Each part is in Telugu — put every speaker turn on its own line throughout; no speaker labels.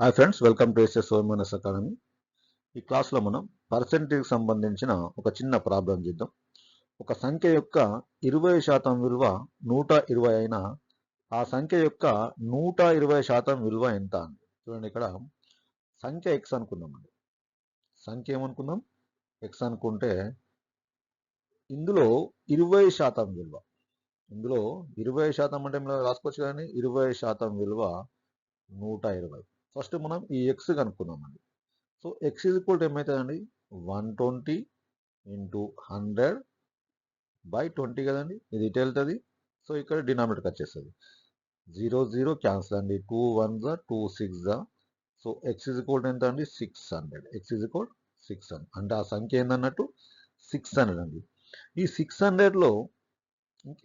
Hi friends welcome to SS Somanas academy ఈ క్లాస్లో మనం పర్సెంటేజ్కి సంబంధించిన ఒక చిన్న ప్రాబ్లం చేద్దాం. ఒక సంఖ్య యొక్క ఇరవై శాతం విలువ నూట ఇరవై అయినా ఆ సంఖ్య యొక్క నూట ఇరవై శాతం విలువ ఎంత అని. చూడండి ఇక్కడ సంఖ్య ఎక్స్ అనుకుందామండి సంఖ్య ఏమనుకుందాం? ఎక్స్ అనుకుంటే ఇందులో ఇరవై శాతం విలువ. ఇందులో ఇరవై శాతం అంటే మనం రాసుకోవచ్చు కానీ ఇరవై శాతం విలువ నూట ఇరవై. ఫస్ట్ మనం ఈ X కనుక్కుందామండి so X is equal to ఏమవుతుందండి one twenty into hundred by twenty కదండి? ఇది ఇటు వెళ్తుంది? సో ఇక్కడ డినామినేటర్కి వచ్చేస్తుంది. జీరో జీరో క్యాన్సిల్ అండి. టూ వన్ జా టూ సిక్స్ జా సో ఎక్స్ ఈజ్ ఈక్వల్ ఎంత అండి? Six hundred X is equal six hundred అంటే ఆ సంఖ్య ఏందన్నట్టు? సిక్స్ హండ్రెడ్ అండి. ఈ సిక్స్ హండ్రెడ్లో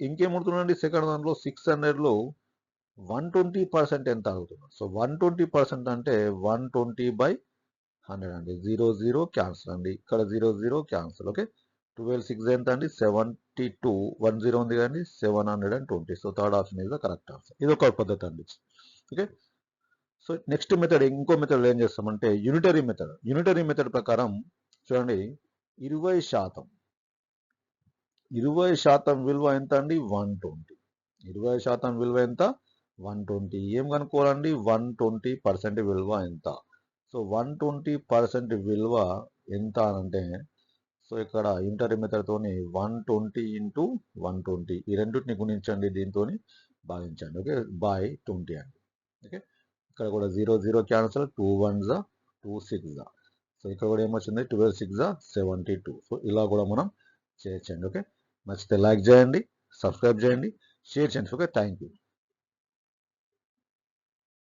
ఇంకేముడుతుందండి సెకండ్ దాంట్లో సిక్స్ హండ్రెడ్లో వన్ ట్వంటీ పర్సెంట్ ఎంత అడుగుతున్నారు సో వన్ ట్వంటీ పర్సెంట్ అంటే వన్ ట్వంటీ బై హండ్రెడ్ అండి. జీరో జీరో క్యాన్సిల్ అండి. ఇక్కడ zero zero cancel okay? Twelve six ఎంత అండి? Seventy two. వన్ జీరో ఉంది కానీ seven hundred and twenty. So third option is the correct answer. ఇది ఒక పద్ధతి అండి. ఓకే? సో నెక్స్ట్ మెథడ్ ఇంకో మెథడ్ ఏం చేస్తామంటే యూనిటరీ మెథడ్. యూనిటరీ మెథడ్ ప్రకారం చూడండి ఇరవై శాతం. ఇరవై శాతం విలువ ఎంత అండి? One twenty. ఇరవై శాతం విలువ ఎంత? One twenty. ఏం కనుక్కోవాలండి? వన్ ట్వంటీ పర్సెంట్ విలువ ఎంత? సో వన్ ట్వంటీ పర్సెంట్ విలువ ఎంత అంటే సో ఇక్కడ inter మెథడ్తోని one twenty into one twenty. ఈ రెండింటిని గుణించండి దీంతో భావించండి ఓకే? బై ట్వంటీ అండి. ఓకే? ఇక్కడ కూడా zero zero cancel two one జా టూ సిక్స్. జా సో ఇక్కడ కూడా ఏమొచ్చింది? ట్వెల్వ్ సిక్స్ జా సెవెంటీ టూ. సో ఇలా కూడా మనం చేయొచ్చండి ఓకే? నచ్చితే లైక్ చేయండి సబ్స్క్రైబ్ చేయండి షేర్ చేయండి. ఓకే? Thank you.